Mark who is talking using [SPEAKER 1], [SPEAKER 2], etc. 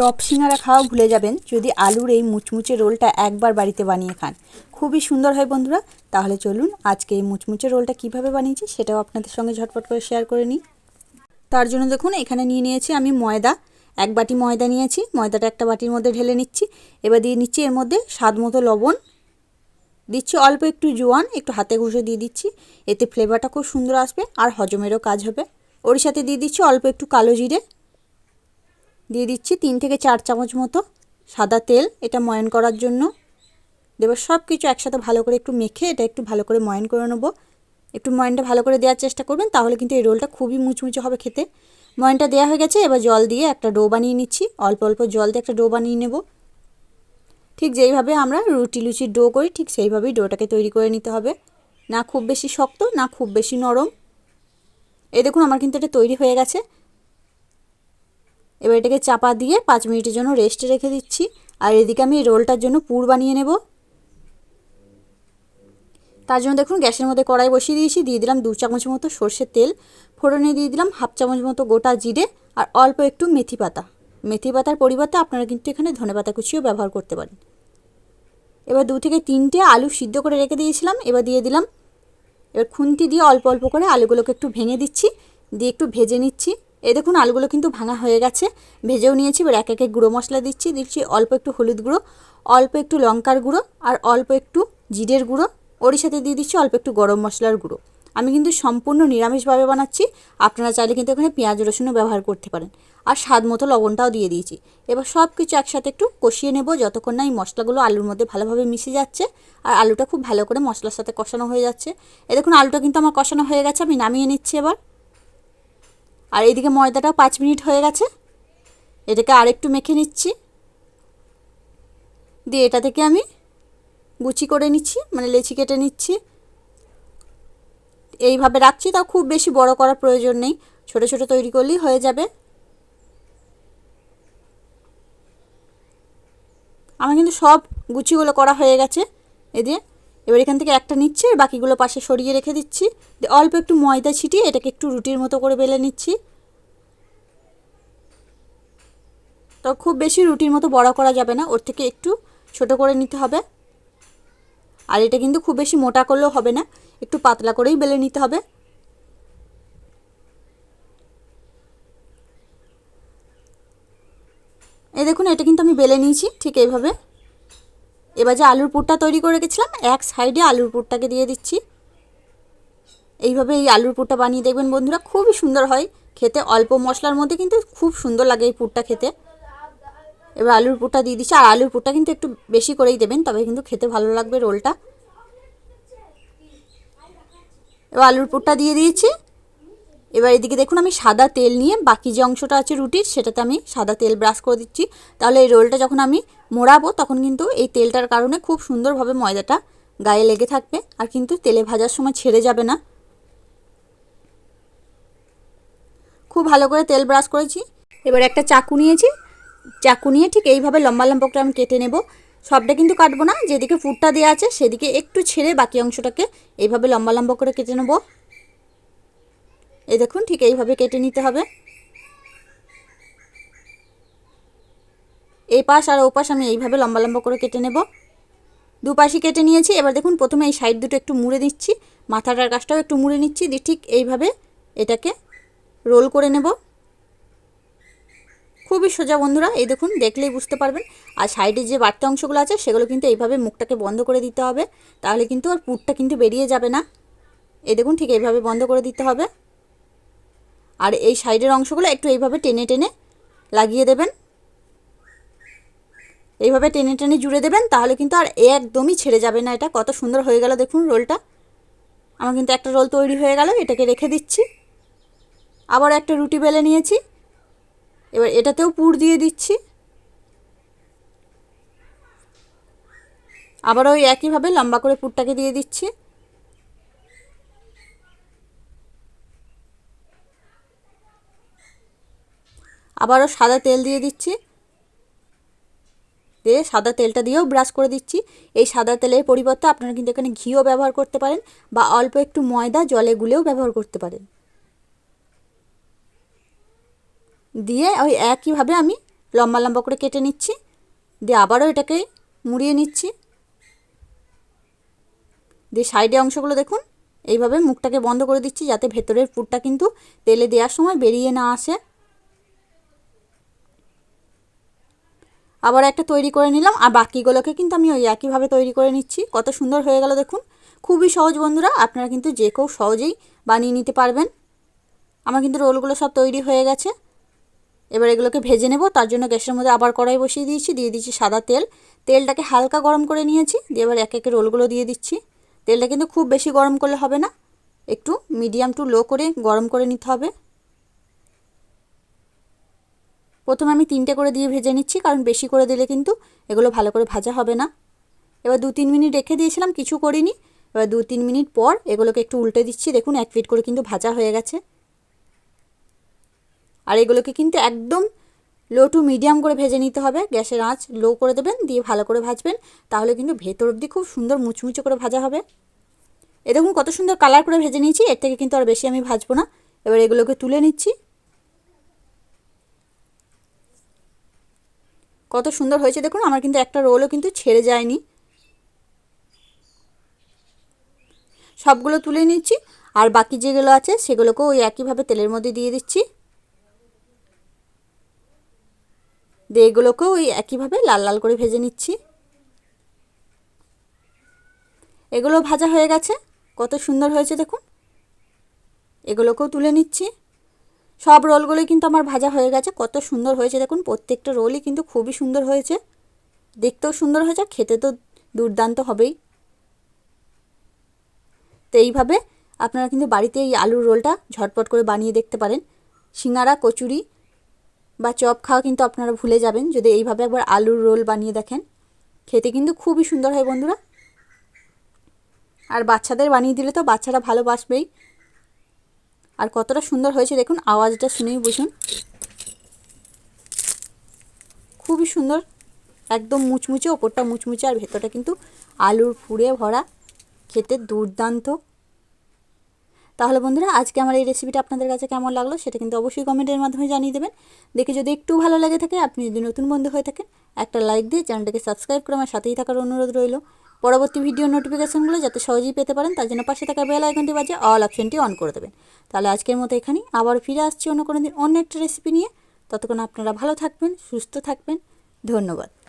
[SPEAKER 1] Chop সিঙ্গারা খাওয়া ভুলে যাবেন যদি আলুর এই মুচমুচে রোলটা একবার বাড়িতে বানিয়ে খান। খুবই সুন্দর হয় বন্ধুরা। তাহলে চলুন আজকে এই মুচমুচে রোলটা কীভাবে বানিয়েছি সেটাও আপনাদের সঙ্গে ঝটপট করে শেয়ার করে নিই। তার জন্য দেখুন, এখানে নিয়ে নিয়েছি আমি ময়দা। এক বাটি ময়দা নিয়েছি, ময়দাটা একটা বাটির মধ্যে ঢেলে নিচ্ছি। এবার দিয়ে নিচ্ছি এর মধ্যে স্বাদ মতো লবণ। দিচ্ছি অল্প একটু জোয়ান, একটু হাতে ঘষে দিয়ে দিচ্ছি। এতে ফ্লেভারটা খুব সুন্দর আসবে আর হজমেরও কাজ হবে। ওর সাথে দিয়ে দিচ্ছি অল্প একটু কালো জিরে। দিয়ে দিচ্ছি তিন থেকে চার চামচ মতো সাদা তেল, এটা ময়ন করার জন্য। দেবো সব কিছু একসাথে ভালো করে একটু মেখে এটা একটু ভালো করে ময়ন করে নেব। একটু ময়নটা ভালো করে দেওয়ার চেষ্টা করবেন, তাহলে কিন্তু এই রোলটা খুবই মুচমুচে হবে খেতে। ময়নটা দেওয়া হয়ে গেছে, এবার জল দিয়ে একটা ডো বানিয়ে নিচ্ছি। অল্প অল্প জল দিয়ে একটা ডো বানিয়ে নেব। ঠিক যেইভাবে আমরা রুটি লুচির ডো করি, ঠিক সেইভাবেই ডোটাকে তৈরি করে নিতে হবে। না খুব বেশি শক্ত, না খুব বেশি নরম। এই দেখুন, আমার কিন্তু এটা তৈরি হয়ে গেছে। এবার এটাকে চাপা দিয়ে পাঁচ মিনিটের জন্য রেস্টে রেখে দিচ্ছি। আর এদিকে আমি রোলটার জন্য পুর বানিয়ে নেব। তার জন্য দেখুন গ্যাসের মধ্যে কড়াই বসিয়ে দিয়েছি। দিয়ে দিলাম দু চামচ মতো সর্ষের তেল। ফোড়নে দিয়ে দিলাম হাফ চামচ মতো গোটা জিরে আর অল্প একটু মেথি পাতা। মেথি পাতার পরিবর্তে আপনারা কিন্তু এখানে ধনে পাতা কুচিও ব্যবহার করতে পারেন। এবার দু থেকে তিনটে আলু সিদ্ধ করে রেখে দিয়েছিলাম। এবার দিয়ে দিলাম, এবার খুন্তি দিয়ে অল্প অল্প করে আলুগুলোকে একটু ভেঙে দিচ্ছি। দিয়ে একটু ভেজে নিচ্ছি। এই দেখুন, আলুগুলো কিন্তু ভাঙা হয়ে গেছে। ভেজেও নিয়েছি, এবার এক একে গুঁড়ো মশলা দিচ্ছি। দিচ্ছি অল্প একটু হলুদ গুঁড়ো, অল্প একটু লঙ্কার গুঁড়ো আর অল্প একটু জিরের গুঁড়ো। ওর সাথে দিয়ে দিচ্ছি অল্প একটু গরম মশলার গুঁড়ো। আমি কিন্তু সম্পূর্ণ নিরামিষভাবে বানাচ্ছি। আপনারা চাইলে কিন্তু এখানে পেঁয়াজ, রসুনও ব্যবহার করতে পারেন। আর স্বাদ মতো লবণটাও দিয়ে দিয়েছি। এবার সব কিছু একসাথে একটু কষিয়ে নেব, যতক্ষণ না এই মশলাগুলো আলুর মধ্যে ভালোভাবে মিশে যাচ্ছে। আর আলুটা খুব ভালো করে মশলার সাথে কষানো হয়ে যাচ্ছে। এ দেখুন, আলুটা কিন্তু আমার কষানো হয়ে গেছে, আমি নামিয়ে নিচ্ছি এবার। আর এইদিকে ময়দাটাও পাঁচ মিনিট হয়ে গেছে। এটাকে আরেকটু মেখে নিচ্ছি। দিয়ে এটা থেকে আমি গুচি করে নিচ্ছি মানে লেচি কেটে নিচ্ছি। এইভাবে রাখছি, তাও খুব বেশি বড় করার প্রয়োজন নেই। ছোট ছোট তৈরি করলেই হয়ে যাবে। আমার কিন্তু সব গুচিগুলো করা হয়ে গেছে। এদিকে এবার এখান থেকে একটা নিচ্ছে বাকিগুলো পাশে সরিয়ে রেখে দিচ্ছি। অল্প একটু ময়দা ছিটিয়ে এটাকে একটু রুটির মতো করে বেলে নিচ্ছি। তো খুব বেশি রুটির মতো বড় করা যাবে না, ওর থেকে একটু ছোট করে নিতে হবে। আর এটা কিন্তু খুব বেশি মোটা করলেও হবে না, একটু পাতলা করেই বেলে নিতে হবে। এই দেখুন, এটা কিন্তু আমি বেলে নিয়েছি ঠিক এইভাবে। এবার যে আলুর পুরটা তৈরি করে রেখেছিলাম, এক সাইডে আলুর পুরটাকে দিয়ে দিচ্ছি। এইভাবে এই আলুর পুরটা বানিয়ে দেখবেন বন্ধুরা, খুবই সুন্দর হয় খেতে। অল্প মশলার মধ্যে কিন্তু খুব সুন্দর লাগে এই পুরটা খেতে। এবার আলুর পুরটা দিয়ে দিচ্ছি। আর আলুর পুরটা কিন্তু একটু বেশি করেই দেবেন, তবে কিন্তু খেতে ভালো লাগবে রোলটা। এবার আলুর পুরটা দিয়ে দিয়েছি। এবার এদিকে দেখুন, আমি সাদা তেল নিয়ে বাকি যে অংশটা আছে রুটির, সেটাতে আমি সাদা তেল ব্রাশ করে দিচ্ছি। তাহলে এই রোলটা যখন আমি মোড়াবো, তখন কিন্তু এই তেলটার কারণে খুব সুন্দরভাবে ময়দাটা গায়ে লেগে থাকবে, আর কিন্তু তেলে ভাজার সময় ছেড়ে যাবে না। খুব ভালো করে তেল ব্রাশ করেছি। এবার একটা চাকু নিয়েছি। চাকু নিয়ে ঠিক এইভাবে লম্বা লম্বা করে আমি কেটে নেব। সবটা কিন্তু কাটবো না, যেদিকে ফুটটা দেওয়া আছে সেদিকে একটু ছেড়ে বাকি অংশটাকে এইভাবে লম্বা লম্বা করে কেটে নেব। এই দেখুন, ঠিক এইভাবে কেটে নিতে হবে। এই পাশ আর ও পাশ আমি এইভাবে লম্বা লম্বা করে কেটে নেব। দুপাশই কেটে নিয়েছি। এবার দেখুন, প্রথমে এই সাইড দুটো একটু মুড়ে দিচ্ছি। মাথাটার কাজটাও একটু মুড়ে নিচ্ছি। দিয়ে ঠিক এইভাবে এটাকে রোল করে নেব। খুবই সোজা বন্ধুরা, এই দেখুন, দেখলেই বুঝতে পারবেন। আর সাইডে যে বাড়তি অংশগুলো আছে, সেগুলো কিন্তু এইভাবে মুখটাকে বন্ধ করে দিতে হবে। তাহলে কিন্তু আর পুরটা কিন্তু বেরিয়ে যাবে না। এই দেখুন, ঠিক এইভাবে বন্ধ করে দিতে হবে। আর এই সাইডের অংশগুলো একটু এইভাবে টেনে টেনে লাগিয়ে দেবেন। এইভাবে টেনে টেনে জুড়ে দেবেন, তাহলে কিন্তু আর একদমই ছেড়ে যাবে না এটা। কত সুন্দর হয়ে গেল দেখুন রোলটা। আমার কিন্তু একটা রোল তৈরি হয়ে গেল, এটাকে রেখে দিচ্ছি। আবার একটা রুটি বেলে নিয়েছি। এবার এটাতেও পুর দিয়ে দিচ্ছি। আবার ওই একইভাবে লম্বা করে পুরটাকে দিয়ে দিচ্ছি। আবারও সাদা তেল দিয়ে দিচ্ছি। দিয়ে সাদা তেলটা দিয়েও ব্রাশ করে দিচ্ছি। এই সাদা তেলের পরিবর্তে আপনারা কিন্তু এখানে ঘিও ব্যবহার করতে পারেন বা অল্প একটু ময়দা, জলে গুলেও ব্যবহার করতে পারেন। দিয়ে ওই একইভাবে আমি লম্বা লম্বা করে কেটে নিচ্ছি। দিয়ে আবারও এটাকে মুড়িয়ে নিচ্ছি। দিয়ে সাইডে অংশগুলো দেখুন, এইভাবে মুখটাকে বন্ধ করে দিচ্ছি যাতে ভেতরের পুরটা কিন্তু তেলে দেওয়ার সময় বেরিয়ে না আসে। আবার একটা তৈরি করে নিলাম, আর বাকিগুলোকে কিন্তু আমি ওই একইভাবে তৈরি করে নিচ্ছি। কত সুন্দর হয়ে গেল দেখুন। খুবই সহজ বন্ধুরা, আপনারা কিন্তু যে কেউ সহজেই বানিয়ে নিতে পারবেন। আমার কিন্তু রোলগুলো সব তৈরি হয়ে গেছে। এবার এগুলোকে ভেজে নেব। তার জন্য গ্যাসের মধ্যে আবার কড়াই বসিয়ে দিয়েছি। দিয়ে দিচ্ছি সাদা তেল। তেলটাকে হালকা গরম করে নিয়েছি। দিয়ে এবার এক একে রোলগুলো দিয়ে দিচ্ছি। তেলটা কিন্তু খুব বেশি গরম করলে হবে না। একটু মিডিয়াম টু লো করে গরম করে নিতে হবে। প্রথমে আমি তিনটে করে দিয়ে ভেজে নিচ্ছি, কারণ বেশি করে দিলে কিন্তু এগুলো ভালো করে ভাজা হবে না। এবার দু তিন মিনিট রেখে দিয়েছিলাম, কিছু করিনি। এবার দু তিন মিনিট পর এগুলোকে একটু উল্টে দিচ্ছি। দেখুন, এক ফিট করে কিন্তু ভাজা হয়ে গেছে। আর এগুলোকে কিন্তু একদম লো টু মিডিয়াম করে ভেজে নিতে হবে। গ্যাসের আঁচ লো করে দেবেন, দিয়ে ভালো করে ভাজবেন। তাহলে কিন্তু ভেতর অবধি খুব সুন্দর মুচমুচে করে ভাজা হবে। এ দেখুন কত সুন্দর কালার করে ভেজে নিয়েছি, এর থেকে কিন্তু আর বেশি আমি ভাজবো না। এবার এগুলোকে তুলে নিচ্ছি। কত সুন্দর হয়েছে দেখুন, আমার কিন্তু একটা রোলও কিন্তু ছেড়ে যায়নি। সবগুলো তুলে নিচ্ছি, আর বাকি যেগুলো আছে সেগুলোকেও ওই একইভাবে তেলের মধ্যে দিয়ে দিচ্ছি। দিয়ে এগুলোকেও ওই একইভাবে লাল লাল করে ভেজে নিচ্ছি। এগুলো ভাজা হয়ে গেছে। কত সুন্দর হয়েছে দেখুন। এগুলোকেও তুলে নিচ্ছি। সব রোলগুলোই কিন্তু আমার ভাজা হয়ে গেছে। কত সুন্দর হয়েছে দেখুন। প্রত্যেকটা রোলই কিন্তু খুবই সুন্দর হয়েছে। দেখতেও সুন্দর হয়েছে, খেতে তো দুর্দান্ত হবেই। তো এইভাবে আপনারা কিন্তু বাড়িতে এই আলুর রোলটা ঝটপট করে বানিয়ে দেখতে পারেন। সিঙ্গারা কচুরি বা চপ খাওয়া কিন্তু আপনারা ভুলে যাবেন যদি এইভাবে একবার আলুর রোল বানিয়ে দেখেন। খেতে কিন্তু খুবই সুন্দর হয় বন্ধুরা। আর বাচ্চাদের বানিয়ে দিলে তো বাচ্চারা ভালোবাসবেই। আর কতটা সুন্দর হয়েছে দেখুন, আওয়াজটা শুনেই বুঝুন। খুবই সুন্দর, একদম মুচমুচে, ওপরটা মুচমুচে, আর ভেতরটা কিন্তু আলুর ফুড়ে ভরা। খেতে দুর্দান্ত। তাহলে বন্ধুরা, আজকে আমার এই রেসিপিটা আপনাদের কাছে কেমন লাগল সেটা কিন্তু অবশ্যই কমেন্টের মাধ্যমে জানিয়ে দেবেন। দেখে যদি একটু ভালো লাগে থাকে, আপনি যদি নতুন বন্ধু হয়ে থাকেন, একটা লাইক দিয়ে চ্যানেলটাকে সাবস্ক্রাইব করে আমার সাথেই থাকার অনুরোধ রইল। পরবর্তী ভিডিও নোটিফিকেশানগুলো যাতে সহজেই পেতে পারেন, তার জন্য পাশে থাকা বেল আইকনটি বাজে অল অপশনটি অন করে দেবেন। তাহলে আজকের মতো এখানেই, আবার ফিরে আসছি অন্য কোনো দিন অন্য একটা রেসিপি নিয়ে। ততক্ষণ আপনারা ভালো থাকবেন, সুস্থ থাকবেন। ধন্যবাদ।